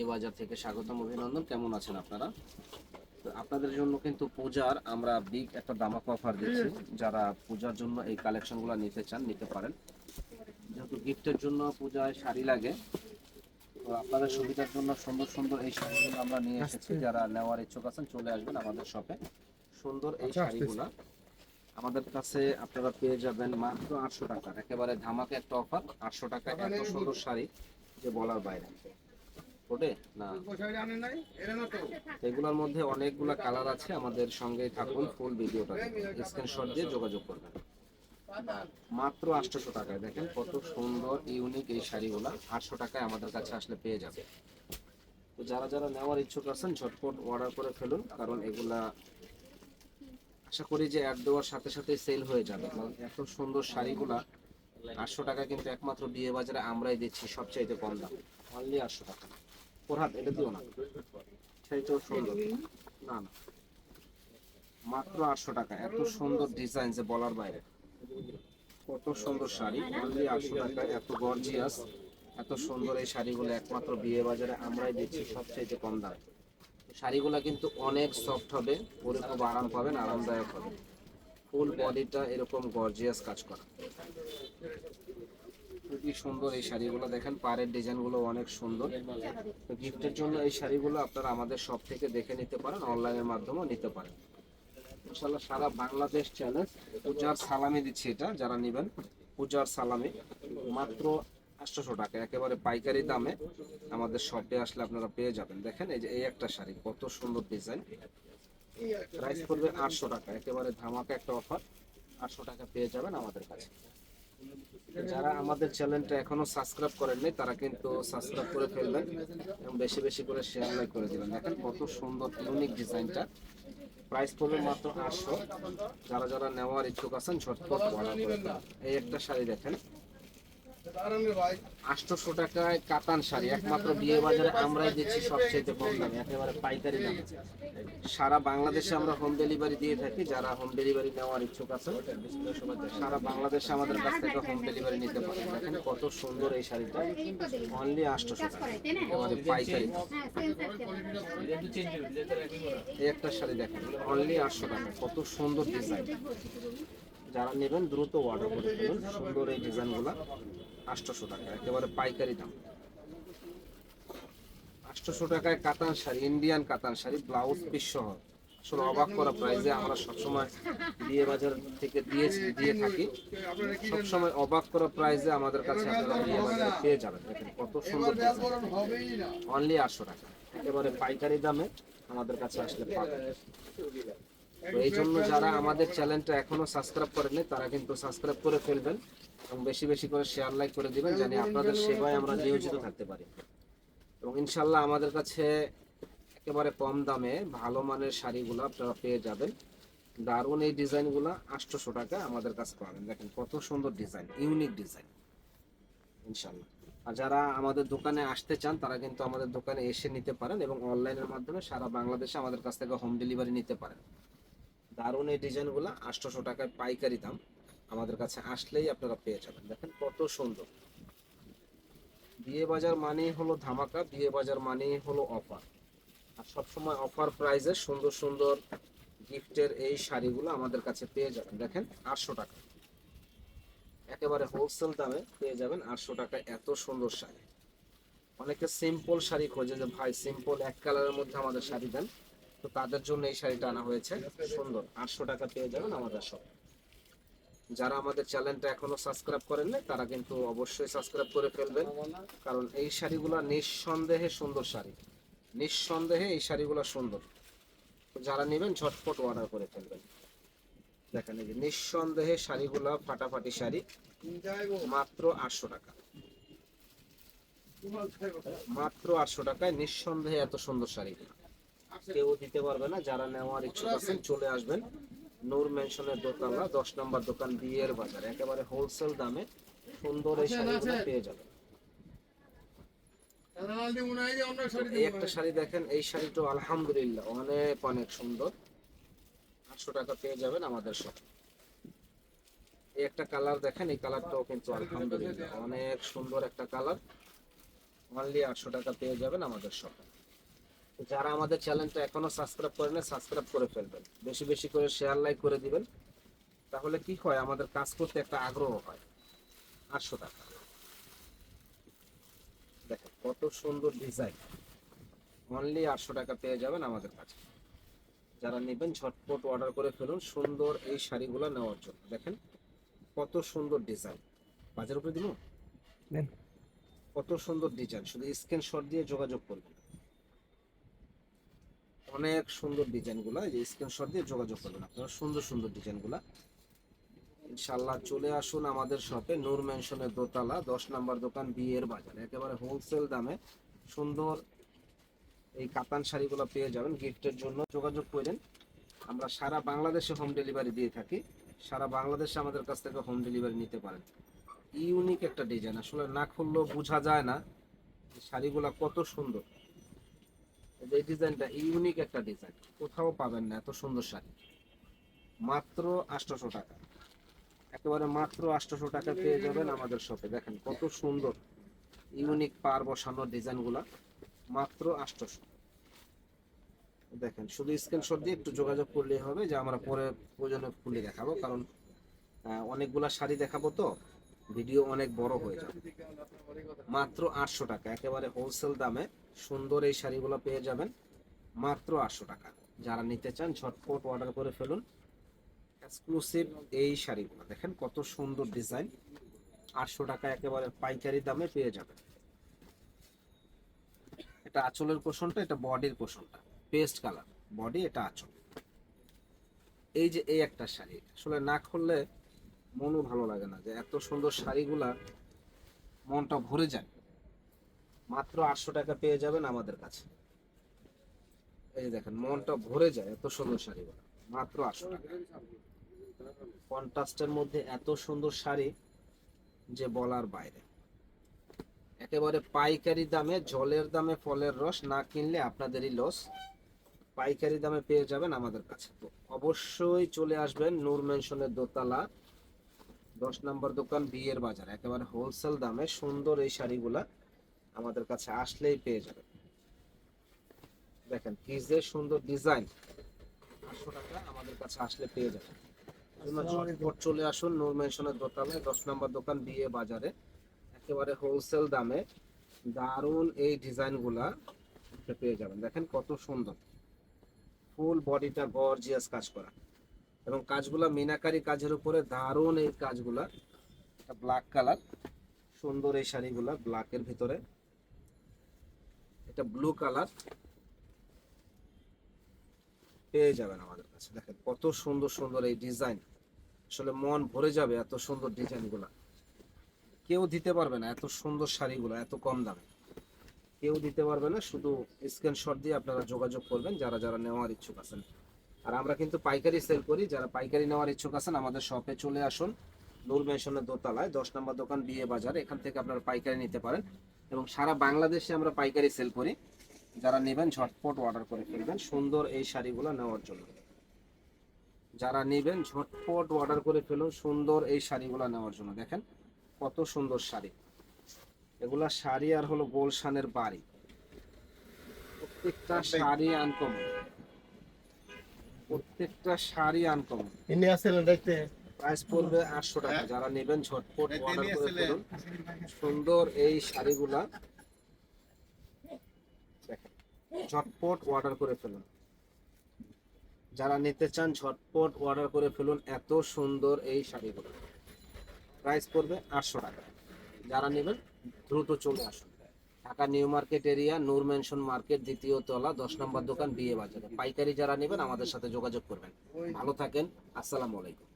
এই বাজার থেকে স্বাগতম অভিনন্দন। কেমন আছেন আপনারা? তো আপনাদের জন্য কিন্তু পূজার আমরা বিগ একটা দামাক অফার দিচ্ছি। যারা পূজার জন্য এই কালেকশনগুলো নিতে চান নিতে পারেন। যেহেতু গিফটের জন্য পূজায় শাড়ি লাগে তো আপনাদের সুবিধার জন্য সুন্দর সুন্দর এই শাড়িগুলো আমরা নিয়ে এসেছি। যারা নেওয়ার ইচ্ছুক আছেন চলে আসবেন আমাদের শপে সুন্দর এই শাড়িগুলা। আমাদের কাছে আপনারা পেয়ে যাবেন মাত্র আটশো টাকা। একেবারে ধামাকে একটা অফার আটশো টাকা এত সুন্দর শাড়ি যে বলার বাইরে। ওটে না। এগুলোর মধ্যে অনেকগুলো কালার আছে আমাদের সঙ্গে থাকুন ফুল ভিডিওটা স্ক্রিনশট দিয়ে যোগাযোগ করবেন। মাত্র আটশোশো টাকায় দেখেন কত সুন্দর ইউনিক এই শাড়িগুলো। আটশো টাকায় আমাদের কাছে আসলে পেয়ে যাবে। তো যারা যারা নেওয়ার ইচ্ছুক আছেন ঝটপট অর্ডার করে ফেলুন কারণ এগুলা আশা করি যে অ্যাড দেওয়ার সাথে সাথে সেল হয়ে যাবে। কারণ এত সুন্দর শাড়িগুলা আটশো টাকা কিন্তু একমাত্র বিয়ে বাজারে আমরাই দিচ্ছি সবচাইতে কম দাম। অনলি আটশো টাকা। প্রহাত এটা দিও না। সেইটাও সুন্দর। না? না মাত্র আটশো টাকা। এত সুন্দর ডিজাইন যে বলার বাইরে। কত সুন্দর শাড়ি অনলি আটশো টাকা। এত গর্জিয়াস এত সুন্দর এই শাড়িগুলো একমাত্র বিয়ে বাজারে আমরাই দিচ্ছি সবচাইতে কম দামে। শাড়িগুলো কিন্তু অনেক সফট হবে পরে খুব আরাম পাবেন আরামদায়ক হবে। ফুল বডিটা এরকম গর্জিয়াস কাজ করা। খুবই সুন্দর, এই শাড়িগুলো দেখেন, পাড়ের ডিজাইনগুলো অনেক সুন্দর। গিফটের জন্য এই শাড়িগুলো আপনারা আমাদের শপ থেকে দেখে নিতে পারেন, অনলাইনের মাধ্যমেও নিতে পারেন। ইনশাল্লাহ সারা বাংলাদেশ চ্যালেঞ্জ পূজার সালামি দিচ্ছি এটা, যারা নেবেন, পূজার সালামি। মাত্র আটশোশো টাকা, একেবারে পাইকারি দামে আমাদের শপে আসলে আপনারা পেয়ে যাবেন। দেখেন, এই যে এই একটা শাড়ি, কত সুন্দর ডিজাইন প্রাইস পড়বে আটশো টাকা, একেবারে ধামাকা একটা অফার আটশো টাকা পেয়ে যাবেন আমাদের কাছে। যারা আমাদের চ্যানেলটা এখনও সাবস্ক্রাইব করেননি তারা কিন্তু সাবস্ক্রাইব করে ফেলবেন এবং বেশি বেশি করে শেয়ার লাইক করে দিবেন। দেখেন কত সুন্দর ইউনিক ডিজাইনটা। প্রাইস পড়বে মাত্র আটশো। যারা যারা নেওয়ার ইচ্ছুক আছেন, ঝটপট। এই একটা শাড়ি দেখেন। আটশোশো টাকায় কাতান শাড়ি। একমাত্র বিয়ে বাজারে আমরাই দিচ্ছি সবচেয়ে কম দামে, একেবারে পাইকারি দামে। সারা বাংলাদেশে আমরা হোম ডেলিভারি দিয়ে থাকি, যারা হোম ডেলিভারি নেওয়ার ইচ্ছুক আছেন সারা বাংলাদেশে আমাদের কাছ থেকে হোম ডেলিভারি নিতে পারেন দেখেন কত সুন্দর এই শাড়িটা। অনলি আটশোশো টাকা পাইকারি এই একটা শাড়ি দেখেন অনলি আটশো টাকা। কত সুন্দর ডিজাইন যারা নেবেন, দ্রুত অর্ডার করে ফেলুন। সুন্দর এই ডিজাইনগুলো আটশোশো টাকা, একেবারে পাইকারি দাম। আটশোশো টাকায় কাতান শাড়ি, ইন্ডিয়ান কাতান শাড়ি, ব্লাউজ পিস সহ। আসলে অবাক করা প্রাইজে আমরা সবসময় বিয়ে বাজার থেকে দিয়ে দিয়ে থাকি। সবসময় অবাক করা প্রাইজে আমাদের কাছে পেয়ে যাবেন। কত সুন্দর অনলি আটশো টাকা, একেবারে পাইকারি দামে আমাদের কাছে আসলে পাবেন। এই জন্য যারা আমাদের চ্যানেলটা এখনও সাবস্ক্রাইব করেনি তারা কিন্তু সাবস্ক্রাইব করে ফেলবেন। এবং বেশি বেশি করে শেয়ার লাইক করে দিবেন জানি আপনাদের সেবায় আমরা নিয়োজিত থাকতে পারি। এবং ইনশাল্লাহ আমাদের কাছে একেবারে কম দামে ভালো মানের শাড়িগুলো আপনারা পেয়ে যাবেন। দারুণ এই ডিজাইনগুলো আটশোশো টাকা আমাদের কাছে পাবেন। দেখেন কত সুন্দর ডিজাইন, ইউনিক ডিজাইন। ইনশাল্লাহ আর যারা আমাদের দোকানে আসতে চান, তারা কিন্তু আমাদের দোকানে এসে নিতে পারেন এবং অনলাইনের মাধ্যমে সারা বাংলাদেশে আমাদের কাছ থেকে হোম ডেলিভারি নিতে পারেন। দারুণ এই ডিজাইনগুলো আটশোশো টাকায় পাইকারি দাম। আমাদের কাছে আসলেই আপনারা পেয়ে যাবেন। দেখেন কত সুন্দর। বিয়ে বাজার মানেই হলো ধামাকা বিয়ে বাজার মানেই হলো অফার। আর সবসময় অফার প্রাইজে সুন্দর সুন্দর গিফটের এই শাড়িগুলো আমাদের কাছে পেয়ে যাবেন। দেখেন আটশো টাকা। একেবারে হোলসেল দামে পেয়ে যাবেন আটশো টাকা এত সুন্দর শাড়ি। অনেকে সিম্পল শাড়ি খোঁজে যে, ভাই সিম্পল এক কালারের মধ্যে আমাদের শাড়ি দেন। তো তাদের জন্য এই শাড়িটা আনা হয়েছে। সুন্দর, আটশো টাকা পেয়ে যাবেন আমাদের সব। যারা আমাদের চ্যানেলটা এখনও সাবস্ক্রাইব করেন নাই তারা কিন্তু অবশ্যই সাবস্ক্রাইব করে ফেলবেন। কারণ এই শাড়িগুলো নিঃসন্দেহে সুন্দর শাড়ি। নিঃসন্দেহে এই শাড়িগুলো সুন্দর। যারা নেবেন, ঝটপট অর্ডার করে ফেলবেন। দেখেন এই যে, নিঃসন্দেহে শাড়িগুলো ফাটাফাটি শাড়ি, মাত্র আটশো টাকা। মাত্র আটশো টাকায় নিঃসন্দেহে এত সুন্দর শাড়িগুলো। কেউ দিতে পারবে না, যারা নেওয়ার ইচ্ছুক আছেন, চলে আসবেন। নূর মেনশনের দোতলা দশ নম্বর দোকান বিয়ের বাজার একেবারে হোলসেল দামে সুন্দর এই শাড়িগুলো পেয়ে যাবেন। এই একটা শাড়ি দেখেন এই শাড়িটা আলহামদুলিল্লাহ অনেক অনেক সুন্দর। আটশো টাকা পেয়ে যাবেন আমাদের সব এই একটা কালার দেখেন এই কালারটাও কিন্তু আলহামদুলিল্লাহ অনেক সুন্দর একটা কালার অনলি আটশো টাকা পেয়ে যাবেন আমাদের শপে যারা আমাদের চ্যানেলটা এখনও সাবস্ক্রাইব করেন সাবস্ক্রাইব করে ফেলবেন। বেশি বেশি করে শেয়ার লাইক করে দিবেন। তাহলে কি হয়? আমাদের কাজ করতে একটা আগ্রহ হয়। আটশো টাকা। দেখেন কত সুন্দর ডিজাইন অনলি আটশো টাকা পেয়ে যাবেন আমাদের কাছে। যারা নেবেন ঝটপট অর্ডার করে ফেলুন। সুন্দর এই শাড়িগুলো নেওয়ার জন্য। দেখেন কত সুন্দর ডিজাইন বাজার উপরে দিব। কত সুন্দর ডিজাইন শুধু স্ক্রিনশট দিয়ে যোগাযোগ করবেন। অনেক সুন্দর ডিজাইনগুলো, এই যে স্ক্রিনশট দিয়ে যোগাযোগ করবেন আপনারা। সুন্দর সুন্দর ডিজাইনগুলো। ইনশাল্লাহ চলে আসুন আমাদের শপে নূর মেনশনের দোতলা, দশ নম্বর দোকান, বিয়ের বাজার। একেবারে হোলসেল দামে সুন্দর এই কাতান শাড়িগুলো পেয়ে যাবেন গিফটের জন্য। যোগাযোগ করেন, আমরা সারা বাংলাদেশে হোম ডেলিভারি দিয়ে থাকি। সারা বাংলাদেশে আমাদের কাছ থেকে হোম ডেলিভারি নিতে পারেন। ইউনিক একটা ডিজাইন, আসলে না খুললেও বোঝা যায় না শাড়িগুলো কত সুন্দর। এই ডিজাইনটা ইউনিক একটা ডিজাইন। কোথাও পাবেন না, এত সুন্দর শাড়ি। মাত্র আটশোশো টাকা। একেবারে মাত্র আটশোশো টাকা পেয়ে যাবেন আমাদের শপে দেখেন কত সুন্দর ইউনিক পার বসানোর ডিজাইনগুলা। মাত্র আটশোশো। দেখেন, শুধু স্ক্রিনশট দিয়ে একটু যোগাযোগ করলেই হবে যে আমরা পরে প্রয়োজনে খুলে দেখাবো, কারণ অনেকগুলা শাড়ি দেখাবো তো। ভিডিও অনেক বড় হয়ে যাবে। মাত্র আটশো টাকা, একেবারে হোলসেল দামে সুন্দর এই শাড়িগুলো পেয়ে যাবেন। মাত্র আটশো টাকা। যারা নিতে চান, ঝটপট অর্ডার করে ফেলুন। এক্সক্লুসিভ এই শাড়িগুলো। দেখেন কত সুন্দর ডিজাইন আটশো টাকা একেবারে পাইকারি দামে পেয়ে যাবেন। এটা আঁচলের পোষণটা এটা বডির পোষণটা পেস্ট কালার। বডি, এটা আঁচল। এই যে এই একটা শাড়ি, আসলে না খুললে মনও ভালো লাগে না যে এত সুন্দর শাড়িগুলা মনটা ভরে যায়। মাত্র আটশো টাকা পেয়ে যাবেন আমাদের কাছে। এই দেখেন, মনটা ভরে যায় এত সুন্দর শাড়িগুলো। মাত্র আটশো টাকা। কন্ট্রাস্টের মধ্যে এত সুন্দর শাড়ি যে বলার বাইরে। একেবারে পাইকারি দামে, জলের দামে, ফলের রস না কিনলে আপনাদেরই লস। পাইকারি দামে পেয়ে যাবেন আমাদের কাছে। তো অবশ্যই চলে আসবেন নূর মেনশনের দোতলা দশ নম্বর দোকান বিয়ের বাজার একেবারে হোলসেল দামে সুন্দর এই শাড়িগুলা আমাদের কাছে আসলেই পেয়ে যাবেন। দেখেন কি যে সুন্দর ডিজাইন আটশো টাকা আমাদের কাছে আসলে পেয়ে যাবেন। চলে আসুন নূর মেনশনের দোতলায় দশ নম্বর দোকান বিয়ে বাজারে। একেবারে হোলসেল দামে দারুণ এই ডিজাইনগুলা পেয়ে যাবেন। দেখেন কত সুন্দর। ফুল বডিটা গর্জিয়াস কাজ করা। এবং কাজগুলা মিনাকারি কাজের উপরে দারুণ এই কাজগুলা। ব্ল্যাক কালার সুন্দর এই শাড়িগুলা ব্ল্যাকের ভিতরে। এটা ব্লু কালার পেয়ে যাবেন আমাদের কাছে। দেখেন কত সুন্দর সুন্দর এই ডিজাইন আসলে মন ভরে যাবে এত সুন্দর ডিজাইনগুলা কেউ দিতে পারবে না এত সুন্দর শাড়িগুলো, এত কম দামে। কেউ দিতে পারবে না, শুধু স্ক্রিনশট দিয়ে আপনারা যোগাযোগ করবেন, যারা যারা নেওয়ার ইচ্ছুক আছেন। আর আমরা কিন্তু পাইকারি সেল করি। যারা পাইকারি নেওয়ার ইচ্ছুক আছেন আমাদের শপে চলে আসুন। নূর মেনশনের দোতলায় দশ নম্বর দোকান বিয়ে বাজার। এখান থেকে আপনারা পাইকারি নিতে পারেন। এবং সারা বাংলাদেশে আমরা পাইকারি সেল করি। যারা নেবেন ঝটপট অর্ডার করে ফেলবেন। সুন্দর এই শাড়িগুলো নেওয়ার জন্য। যারা নেবেন ঝটপট অর্ডার করে ফেলুন। সুন্দর এই শাড়িগুলো নেওয়ার জন্য। দেখেন কত সুন্দর শাড়ি। এগুলা শাড়ি আর হলো গোলশানের বাড়ি। প্রত্যেকটা শাড়ি আনকমন প্রত্যেকটা শাড়ি আনকমন ইনি আসেন দেখতে। প্রাইস পড়বে আটশো টাকা। যারা নেবেন ঝটপট অর্ডার করে ফেলুন। সুন্দর এই শাড়িগুলা। দেখেন ঝটপট অর্ডার করে ফেলুন। যারা নিতে চান ঝটপট অর্ডার করে ফেলুন এত সুন্দর এই শাড়িগুলো। প্রাইস পড়বে আটশো টাকা। যারা নেবেন দ্রুত চলে আসুন। Dhaka new market area, Noor mansion market, দ্বিতীয় তলা, দশ নম্বর দোকান, বিয়ে বাজারে। পাইকারি যারা নেবেন আমাদের সাথে যোগাযোগ করবেন। ভালো থাকেন, আসসালামু আলাইকুম।